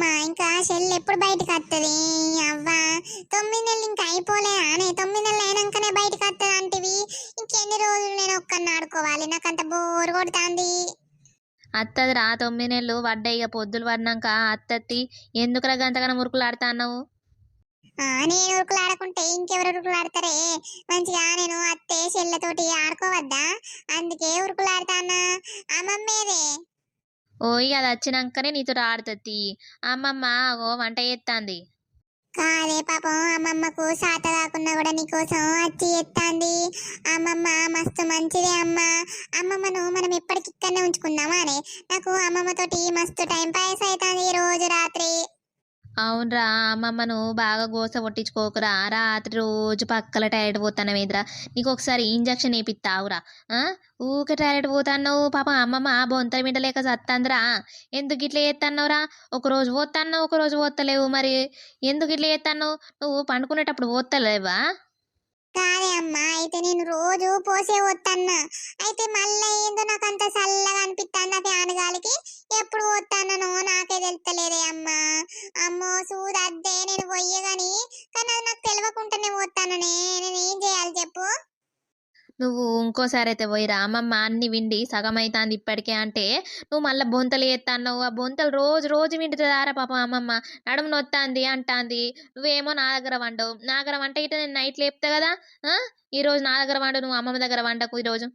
అమ్మ ఇంకా చెల్లి ఎప్పుడు బయటకు వస్తుంది అవ్వా తొమ్మిది నెలలు ఇంకా అయిపోలే అనే తొమ్మిది నెలలు అయినాకనే బయటకు వస్తుంది అంటివి. ఇంకెన్ని రోజులు నేను ఒక్కడిని ఆడుకోవాలి? నాకు అంత బోరు కొడుతుంది. అత్తది రా తొమ్మిది నెలలు పడ్డాయి. ఇక పొద్దులు పడినాక అత్తత్తి ఎందుకురా గంతగానో మురుకులు ఆడుతా అన్నావు ఆ, నేను ఉరుకులు ఆడకుంటే ఇంకెవరు ఉరుకులు ఆడతారే మంచిగా నేను అత్తే చెల్లెతోటి ఆడుకోవద్దా? అందుకే ఉరుకులు ఆడతానా అమ్మమ్మేదే. ఓ ఇక అది వచ్చినాకనే నీతో ఆడుతుంది అమ్మమ్మ ఓ వంట చేస్తాంది కాదే పాపం అమ్మమ్మకు సాత కాకుండా కూడా నీకోసం వచ్చి ఎత్తాంది అమ్మమ్మ మస్తు మంచిదే అమ్మ. అమ్మమ్మను మనం ఎప్పటికి ఇక్కడనే ఉంచుకుందామా అనే. నాకు అమ్మమ్మతోటి మస్తు టైం పాస్ అవుతుంది రోజు రాత్రి. అవునరా అమ్మమ్మను బాగా గోస కొట్టించుకోకురా రాత్రి రోజు పక్కల టైర్డ్ పోతానవేంద్రా నీకు ఒకసారి ఇంజక్షన్ వేపిస్తావురా ఆ? ఊకే టైర్డ్ పోతాన్నావు. పాపం అమ్మమ్మ బొంతర మీద లేక చత్తందిరా ఎందుకు ఇట్లా చేస్తున్నావురా ఒక రోజు పోతాన్నావు ఒకరోజు పోతలేవు మరి. ఎందుకు ఇట్లా చేస్తున్నావు నువ్వు పండుకునేటప్పుడు పోతలేవా? కాదే అమ్మ అయితే నేను రోజు పోసే వద్దన్నా అయితే మళ్ళీ ఏందో నాకు అంత చల్లగా అనిపిస్తుంది ఆ ఫ్యాన్ గాలికి. నాకే అమ్మా. అమ్మ అమ్మో సూదద్దే నేను పోయేగాని కానీ అది నాకు తెలియకుండానే పోతాననే నేను ఏం చేయాలి చెప్పు? నువ్వు ఇంకోసారి అయితే పోయిరా అమ్మమ్మ అన్ని విండి సగం అవుతుంది ఇప్పటికే అంటే నువ్వు మళ్ళీ బొంతలు ఎత్తాన్నావు. ఆ బొంతలు రోజు రోజు వింటుందారా పాపం అమ్మమ్మ. నడుము నొత్తాంది అంటాంది. నువ్వేమో నా దగ్గర వండవు. నా దగ్గర వంట అయితే నేను నైట్ లేపుతా కదా ఆ? ఈ రోజు నా దగ్గర వండు నువ్వు అమ్మమ్మ దగ్గర వండకు ఈరోజు